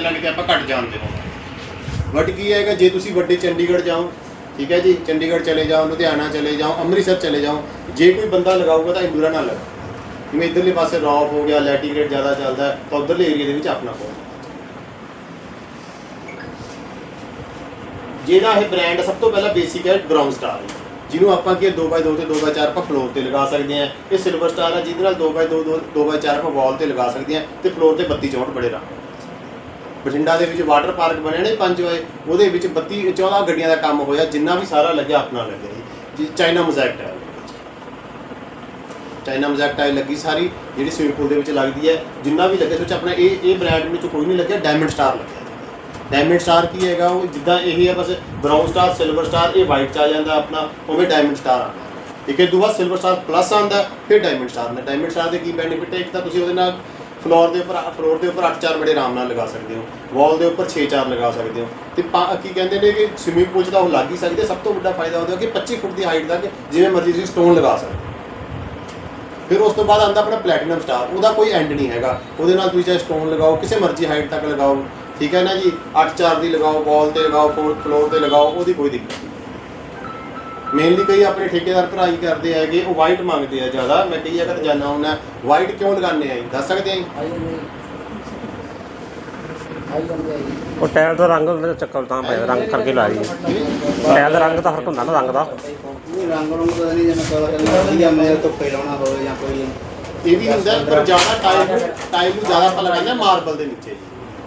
ਕਿਤੇ ਨਾ ਕਿਤੇ ਆਪਾਂ ਘੱਟ ਜਾਣਦੇ ਹਾਂ। ਬਟ ਕੀ ਹੈਗਾ ਜੇ ਤੁਸੀਂ ਵੱਡੇ ਚੰਡੀਗੜ੍ਹ ਜਾਓ, ਠੀਕ ਹੈ ਜੀ, ਚੰਡੀਗੜ੍ਹ ਚਲੇ ਜਾਓ, ਲੁਧਿਆਣਾ ਚਲੇ ਜਾਓ, ਅੰਮ੍ਰਿਤਸਰ ਚਲੇ ਜਾਓ, ਜੇ ਕੋਈ ਬੰਦਾ ਲਗਾਊਗਾ ਤਾਂ ਇੰਦੂਰਾ ਨਾਲ ਲਗਾ ਜਿਵੇਂ ਇਧਰਲੇ ਪਾਸੇ ਰੌਫ ਹੋ ਗਿਆ, ਲੈਟੀਗ੍ਰੇਡ ਜ਼ਿਆਦਾ ਚੱਲਦਾ ਤਾਂ ਉਧਰਲੇ ਏਰੀਆ ਦੇ ਵਿੱਚ ਆਪਣਾ ਕੋਲ ਜਿਹਦਾ ਇਹ ਬ੍ਰਾਂਡ ਸਭ ਤੋਂ ਪਹਿਲਾਂ ਬੇਸਿਕ ਹੈ ਬ੍ਰਾਊਨ ਸਟਾਰ ਜਿਹਨੂੰ ਆਪਾਂ ਕੀ 2x2 ਤੇ 2x4 ਆਪਾਂ ਫਲੋਰ ਤੇ ਲਗਾ ਸਕਦੇ ਹਾਂ। ਇਹ ਸਿਲਵਰ ਸਟਾਰ ਹੈ ਜਿਹਦੇ ਨਾਲ 2x2 2x4 ਆਪਾਂ ਵਾਲ ਤੇ ਲਗਾ ਸਕਦੇ ਹਾਂ ਤੇ ਫਲੋਰ ਤੇ 32 64 ਬੜੇ ਰੰਗ ਬਠਿੰਡਾ ਦੇ ਵਿੱਚ ਵਾਟਰ ਪਾਰਕ ਬਣਿਆ ਨੇ ਪੰਜ ਵਜੇ, ਉਹਦੇ ਵਿੱਚ 32 14 ਗੱਡੀਆਂ ਦਾ ਕੰਮ ਹੋਇਆ, ਜਿੰਨਾ ਵੀ ਸਾਰਾ ਲੱਗਿਆ ਆਪਣਾ ਲੱਗਿਆ ਜੀ। ਚਾਈਨਾ ਮੋਜ਼ੈਕ ਹੈ ਚਾਈਨਾ ਮੋਜ਼ੈਕ ਟਾਈਲ ਲੱਗੀ ਸਾਰੀ, ਜਿਹੜੀ ਸਵੀਮਿੰਗ ਪੂਲ ਦੇ ਵਿੱਚ ਲੱਗਦੀ ਹੈ, ਜਿੰਨਾ ਵੀ ਲੱਗਿਆ, ਸੋਚ ਆਪਣਾ ਇਹ ਇਹ ਬ੍ਰਾਂਡ ਵਿੱਚ ਕੋਈ ਨਹੀਂ ਲੱਗਿਆ, ਡਾਇਮੰਡ ਸਟਾਰ ਲੱਗਿਆ। ਡਾਇਮੰਡ ਸਟਾਰ ਕੀ ਹੈਗਾ, ਉਹ ਜਿੱਦਾਂ ਇਹ ਹੈ, ਬਸ ਬ੍ਰਾਊਨ ਸਟਾਰ, ਸਿਲਵਰ ਸਟਾਰ, ਇਹ ਵਾਈਟ ਚ ਆ ਜਾਂਦਾ ਆਪਣਾ, ਉਵੇਂ ਡਾਇਮੰਡ ਸਟਾਰ ਆਉਂਦਾ। ਠੀਕ ਹੈ ਦੂਆ ਸਿਲਵਰ ਸਟਾਰ ਪਲੱਸ ਆਉਂਦਾ, ਫਿਰ ਡਾਇਮੰਡ ਸਟਾਰ ਆਉਂਦਾ। ਡਾਇਮੰਡ ਸਟਾਰ ਦੇ ਕੀ ਬੈਨੀਫਿਟ ਹੈ? ਇੱਕ ਤਾਂ ਤੁਸੀਂ ਉਹਦੇ ਨਾਲ ਫਲੋਰ ਦੇ ਉੱਪਰ ਫਲੋਰ ਦੇ ਉੱਪਰ 8-4 ਬੜੇ ਆਰਾਮ ਨਾਲ ਲਗਾ ਸਕਦੇ ਹੋ। ਵਾਲ ਦੇ ਉੱਪਰ 6-4 ਲਗਾ ਸਕਦੇ ਹੋ। ਤੇ ਪਾ- ਕੀ ਕਹਿੰਦੇ ਨੇ ਕਿ ਸਵਿਮਿੰਗ ਪੂਲ 'ਚ ਤਾਂ ਉਹ ਲੱਗ ਹੀ ਸਕਦੇ ਸਭ ਤੋਂ ਵੱਡਾ ਫਾਇਦਾ ਉਹਦਾ ਕਿ 25 ਫੁੱਟ ਦੀ ਹਾਈਟ ਤੱਕ ਜਿਵੇਂ ਮਰਜ਼ੀ ਤੁਸੀਂ ਸਟੋਨ ਲਗਾ ਸਕਦੇ ਹੋ। ਫਿਰ ਉਸ ਤੋਂ ਬਾਅਦ ਆਂਦਾ ਆਪਣਾ ਪਲੈਟੀਨਮ ਸਟਾਰ ਉਹਦਾ ਕੋਈ ਐਂਡ ਨਹੀਂ ਹੈਗਾ। ਉਹਦੇ ਨਾਲ ਤੁਸੀਂ ਚਾਹੇ ਸਟੋਨ ਲਗਾਓ, ਕਿਸੇ ਮਰਜ਼ੀ ਹਾਈਟ ਤੱਕ ਲਗਾਓ। ਠੀਕ ਹੈ ਨਾ ਜੀ? 8-4 ਦੀ ਲਗਾਓ ਵਾਲ ਤੇ ਲਗਾਓ ਫਲੋਰ ਤੇ ਲਗਾਓ, ਉਹਦੀ ਕੋਈ ਦਿੱਕਤ ਨਹੀਂ। ਮੇਨਲੀ ਕਈ ਆਪਣੇ ਠੇਕੇਦਾਰ ਭਰਾ ਹੀ ਕਰਦੇ ਹੈਗੇ ਉਹ ਵਾਈਟ ਮੰਗਦੇ ਆ ਜ਼ਿਆਦਾ। ਮੈਂ ਕਈ ਜਗ੍ਹਾ ਤੇ ਜਾਣਾ ਹੁੰਦਾ ਵਾਈਟ ਕਿਉਂ ਲਗਾਉਂਦੇ ਆ ਜੀ? ਦੱਸ ਸਕਦੇ ਆ ਜੀ? ਉਹ ਟਾਇਲ ਦਾ ਰੰਗ ਉਹਦਾ ਚੱਕਰ ਤਾਂ ਪਿਆ ਰੰਗ ਕਰਕੇ ਲਾ ਰਹੀ ਹੈ। ਟਾਇਲ ਦਾ ਰੰਗ ਤਾਂ ਫ਼ਰਕ ਹੁੰਦਾ ਨਾ ਰੰਗ ਦਾ। ਨਹੀਂ ਰੰਗ ਰੰਗ ਤਾਂ ਨਹੀਂ ਜਿਵੇਂ ਕਲਰ ਵਧੀਆ ਮੈਂ ਧੁੱਪੇ ਲਾਉਣਾ ਹੋਵੇ ਜਾਂ ਕੋਈ ਇਹ ਵੀ ਹੁੰਦਾ ਪਰ ਜ਼ਿਆਦਾ ਟਾਈਲ ਟਾਈਲ ਨੂੰ ਜ਼ਿਆਦਾ ਆਪਾਂ ਲਗਾਉਂਦੇ ਮਾਰਬਲ ਦੇ ਨੀਚੇ।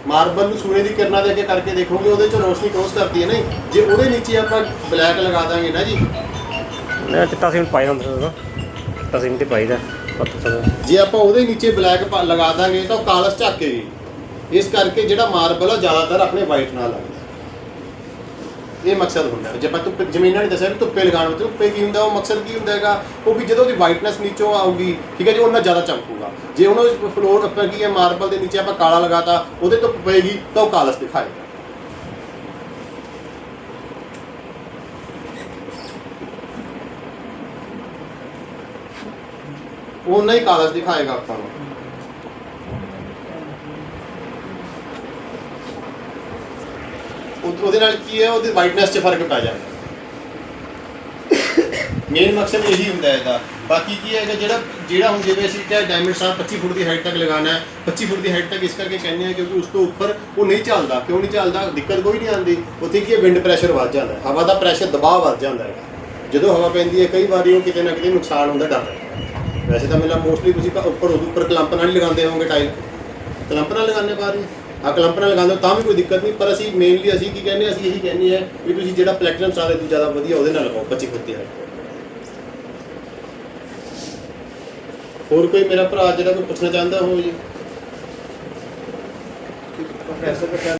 ਮਾਰਬਲ ਨੂੰ ਸੂਰਜ ਦੀ ਕਿਰਨਾਂ ਦੇ ਅੱਗੇ ਕਰਕੇ ਦੇਖੋਗੇ ਉਹਦੇ ਚੋਂ ਰੋਸ਼ਨੀ ਕ੍ਰੋਸ ਕਰਦੀ ਹੈ ਨਾ ਜੀ। ਉਹਦੇ ਨੀਚੇ ਆਪਾਂ ਬਲੈਕ ਲਗਾ ਦਾਂਗੇ ਨਾ ਜੀ। ਇਹ ਚਿੱਟਾ ਸੀਮੈਂਟ ਪਾਈ ਹੁੰਦਾ ਉਹਦਾ ਚਿੱਟਾ ਸੀਮੈਂਟ ਹੀ ਪਾਈਦਾ। ਸਭ ਜੇ ਆਪਾਂ ਉਹਦੇ ਨੀਚੇ ਬਲੈਕ ਲਗਾ ਦਾਂਗੇ ਤਾਂ ਉਹ ਕਾਲਸ ਝਾਕੇਗੀ ਇਸ ਕਰਕੇ ਜਿਹੜਾ ਮਾਰਬਲ ਆ ਜ਼ਿਆਦਾਤਰ ਆਪਣੇ ਵਾਈਟ ਨਾਲ ਲੱਗਦਾ ਇਹ ਮਕਸਦ ਹੁੰਦਾ ਹੈ। ਜੇ ਆਪਾਂ ਧੁੱਪ ਜ਼ਮੀਨਾਂ ਨੇ ਦੱਸਿਆ ਵੀ ਧੁੱਪੇ ਲਗਾਉਣ ਵਿੱਚ ਧੁੱਪੇ ਕੀ ਹੁੰਦਾ? ਉਹ ਮਕਸਦ ਕੀ ਹੁੰਦਾ ਹੈਗਾ? ਉਹ ਵੀ ਜਦੋਂ ਉਹਦੀ ਵਾਈਟਨੈਸ ਨੀਚੋਂ ਆਊਗੀ, ਠੀਕ ਹੈ ਜੀ ਉਹਨਾਂ ਜ਼ਿਆਦਾ ਚਮਕੂਗਾ। ਜੇ ਉਹਨੂੰ ਫਲੋਰ ਆਪਾਂ ਕੀ ਹੈ ਮਾਰਬਲ ਦੇ ਨੀਚੇ ਆਪਾਂ ਕਾਲਾ ਲਗਾਤਾ, ਉਹਦੇ ਧੁੱਪ ਪਏਗੀ, ਤਾਂ ਉਹ ਕਾਲਸ ਦਿਖਾਏਗਾ। ਉਹ ਨਹੀਂ ਕਾਲਸ ਦਿਖਾਏਗਾ ਆਪਾਂ ਨੂੰ। ਉਹਦੇ ਨਾਲ ਕੀ ਹੈ, ਉਹਦੇ ਵਾਈਟਨੈਸ 'ਚ ਫ਼ਰਕ ਪੈ ਜਾਂਦਾ। ਮੇਨ ਮਕਸਦ ਇਹੀ ਹੁੰਦਾ ਹੈ ਇਹਦਾ। ਬਾਕੀ ਕੀ ਹੈਗਾ ਜਿਹੜਾ ਜਿਹੜਾ ਹੁਣ ਜਿਵੇਂ ਅਸੀਂ ਕਿਹਾ ਡਾਇਮੰਡ ਸਾਹਿਬ 25 ਫੁੱਟ ਦੀ ਹਾਈਟ ਤੱਕ ਲਗਾਉਣਾ ਹੈ 25 ਫੁੱਟ ਦੀ ਹਾਈਟ ਤੱਕ ਇਸ ਕਰਕੇ ਕਹਿੰਦੇ ਆ ਕਿਉਂਕਿ ਉਸ ਤੋਂ ਉੱਪਰ ਉਹ ਨਹੀਂ ਚੱਲਦਾ। ਕਿਉਂ ਨਹੀਂ ਚੱਲਦਾ? ਦਿੱਕਤ ਕੋਈ ਨਹੀਂ ਆਉਂਦੀ। ਉੱਥੇ ਕੀ ਹੈ ਵਿੰਡ ਪ੍ਰੈਸ਼ਰ ਵੱਧ ਜਾਂਦਾ ਹੈ। ਹਵਾ ਦਾ ਪ੍ਰੈਸ਼ਰ ਦਬਾਅ ਵੱਧ ਜਾਂਦਾ ਹੈ। ਜਦੋਂ ਹਵਾ ਪੈਂਦੀ ਹੈ, ਕਈ ਵਾਰੀ ਉਹ ਕਿਤੇ ਨਾ ਕਿਤੇ ਨੁਕਸਾਨ ਹੁੰਦਾ ਡਰ ਵੈਸੇ ਤਾਂ ਮੈਨੂੰ ਮੋਸਟਲੀ ਤੁਸੀਂ ਉੱਪਰ ਉਹਦੇ ਉੱਪਰ ਕਲੰਪ ਨਾਲ ਹੀ ਲਗਾਉਂਦੇ ਹੋਵੋਗੇ ਟਾਈਲ ਕਲੰਪ ਨਾਲ ਲਗਾਉਂਦੇ ਬਾਹਰ ਹੀ? ਆ ਕਲੰਪ ਲਗਾਉਂਦੇ ਹੋ, ਤਾਂ ਵੀ ਕੋਈ ਦਿੱਕਤ ਨਹੀਂ, ਪਰ ਅਸੀਂ ਮੇਨਲੀ ਅਸੀਂ ਕੀ ਕਹਿੰਦੇ ਅਸੀਂ ਇਹੀ ਕਹਿੰਦੇ ਆ ਵੀ ਤੁਸੀਂ ਜਿਹੜਾ ਪਲੈਟੀਨਮ ਸਟਾਰ ਹੈ ਤੋਂ ਜ਼ਿਆਦਾ ਵਧੀਆ, ਉਹਦੇ ਨਾਲ ਲਗਾਓ 25 ਫੁੱਟ ਦੀ ਹਾਈਟ ਹੋਰ ਕੋਈ ਮੇਰਾ ਭਰਾ ਜਿਹੜਾ ਕੋਈ ਪੁੱਛਣਾ ਚਾਹੁੰਦਾ ਹੋ ਜੀ? ਪ੍ਰੋਫੈਸਰ